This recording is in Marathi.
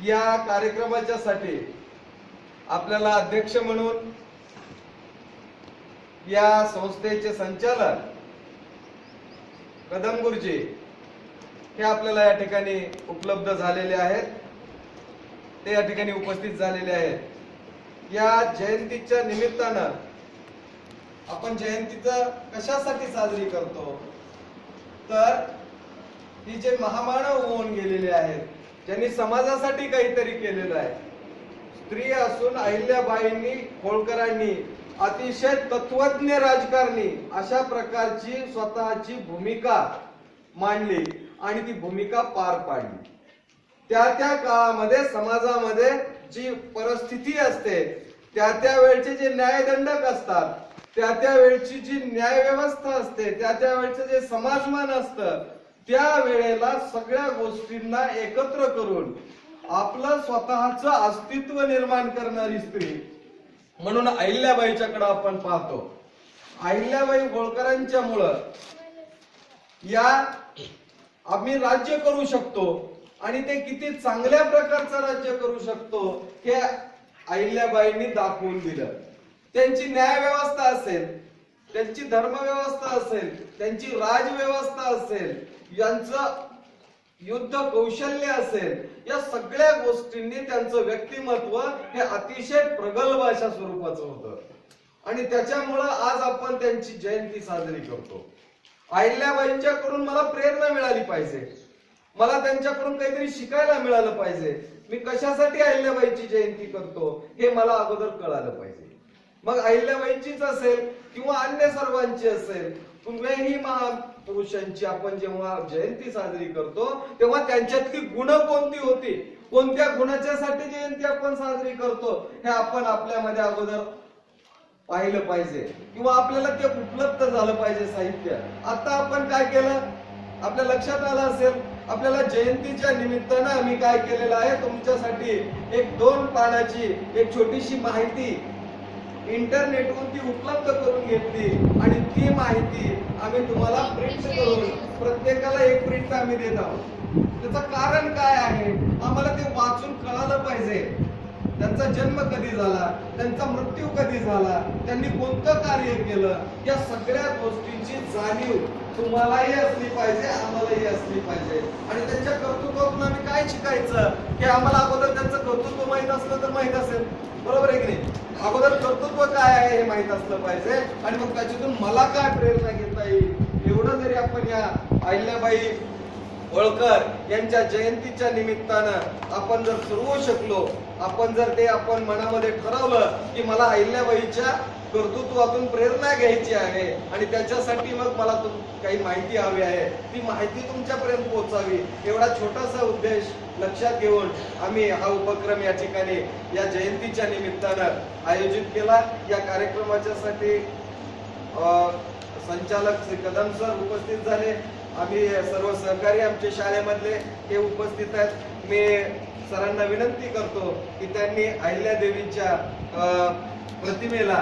या कार्यक्रमाच्या साठी आपल्याला अध्यक्ष म्हणून या संस्थेचे संचालक कदम गुरुजी हे आपल्याला या ठिकाणी उपलब्ध झालेले आहेत. ते या ठिकाणी उपस्थित झालेले आहेत. या जयंतीच्या निमित्तानं आपण जयंतीचं कशासाठी साजरी करतो? तर ही जे महामानव होऊन गेलेले आहेत ज्यांनी समाजासाठी काहीतरी केलेलं आहे. स्त्री असून अहिल्याबाईंनी होळकरांनी अतिशय तत्वज्ञ राजकारणी अशा प्रकारची स्वतःची भूमिका मांडली आणि ती भूमिका पार पाडली. त्या त्या काळामध्ये समाजामध्ये जी परिस्थिती असते त्या त्या वेळचे जे न्यायदंडक असतात त्या त्या वेळची जी न्याय व्यवस्था असते त्या त्या वेळचं जे समाजमान असतं त्या वेळेला सगळ्या गोष्टींना एकत्र करून आपलं स्वतःच अस्तित्व निर्माण करणारी स्त्री. म्हणून अहिल्याबाईच्याकडे आपण पाहतो. अहिल्याबाई होळकरांच्या मुळ या आम्ही राज्य करू शकतो आणि ते किती चांगल्या प्रकारचं राज्य करू शकतो हे अहिल्याबाईंनी दाखवून दिलं. त्यांची न्याय व्यवस्था असेल त्यांची धर्मव्यवस्था असेल त्यांची राजव्यवस्था असेल यांचं युद्ध कौशल्य असेल या सगळ्या गोष्टींनी त्यांचं व्यक्तिमत्व हे अतिशय प्रगल्भ अशा स्वरूपाचं होतं. आणि त्याच्यामुळं आज आपण त्यांची जयंती साजरी करतो. अहिल्याबाईंच्याकडून मला प्रेरणा मिळाली पाहिजे. मला त्यांच्याकडून काहीतरी शिकायला मिळालं पाहिजे. मी कशासाठी अहिल्याबाईची जयंती करतो हे मला अगोदर कळालं पाहिजे. मग अहिल्याबाईंचीच असेल किंवा अन्य सर्वांची असेल कुठल्याही महापुरुषांची आपण जेव्हा जयंती साजरी करतो तेव्हा त्यांच्यातली गुण कोणती होती? कोणत्या गुणाच्यासाठी जयंती आपण साजरी करतो? हे आपण आपल्यामध्ये अगोदर पाहिलं पाहिजे. किंवा आपल्याला ते उपलब्ध झालं पाहिजे साहित्य. आता आपण काय केलं? आपल्या लक्षात आलं असेल आपल्याला जयंतीच्या निमित्तानं आम्ही काय केलेलं आहे? तुमच्यासाठी एक दोन पानाची एक छोटीशी माहिती इंटरनेटवरून ती उपलब्ध करून घेतली आणि ती माहिती आम्ही तुम्हाला प्रिंट करून प्रत्येकाला एक प्रिंट आम्ही देत आहोत. त्याचं कारण काय आहे? आम्हाला ते वाचून कळालं पाहिजे. त्यांचा जन्म कधी झाला? त्यांचा मृत्यू कधी झाला? त्यांनी कोणतं कार्य केलं? या सगळ्या गोष्टींची जाणीव तुम्हालाही असली पाहिजे आम्हालाही असली पाहिजे. आणि त्यांच्या कर्तृत्वातून आम्ही काय शिकायचं? की आम्हाला अगोदर त्यांचं कर्तृत्व माहीत असलं तर माहीत असेल. बरोबर आहे की नाही? अगोदर कर्तृत्व काय आहे हे माहीत असलं पाहिजे? आणि मग त्याच्यातून मला काय प्रेरणा घेता येईल? एवढं जरी आपण या अहिल्याबाई होळकर यांच्या जयंतीच्या निमित्तानं आपण जर ठरवू शकलो आपण जर ते आपण मनामध्ये ठरवलं की मला अहिल्याबाईच्या कर्तृत्वातून प्रेरणा घ्यायची आहे आणि त्याच्यासाठी मग मला तुम काही माहिती हवी आहे. ती माहिती तुमच्यापर्यंत पोहोचावी. एवढा छोटासा उद्देश लक्षात घेऊन आम्ही हा उपक्रम या ठिकाणी या जयंतीच्या निमित्तानं आयोजित केला. या कार्यक्रमाच्यासाठी संचालक श्री कदम सर उपस्थित झाले. आम्ही सर्व सहकारी आमच्या शाळेमधले हे उपस्थित आहेत. मी सरांना विनंती करतो की त्यांनी अहिल्यादेवीच्या प्रतिमेला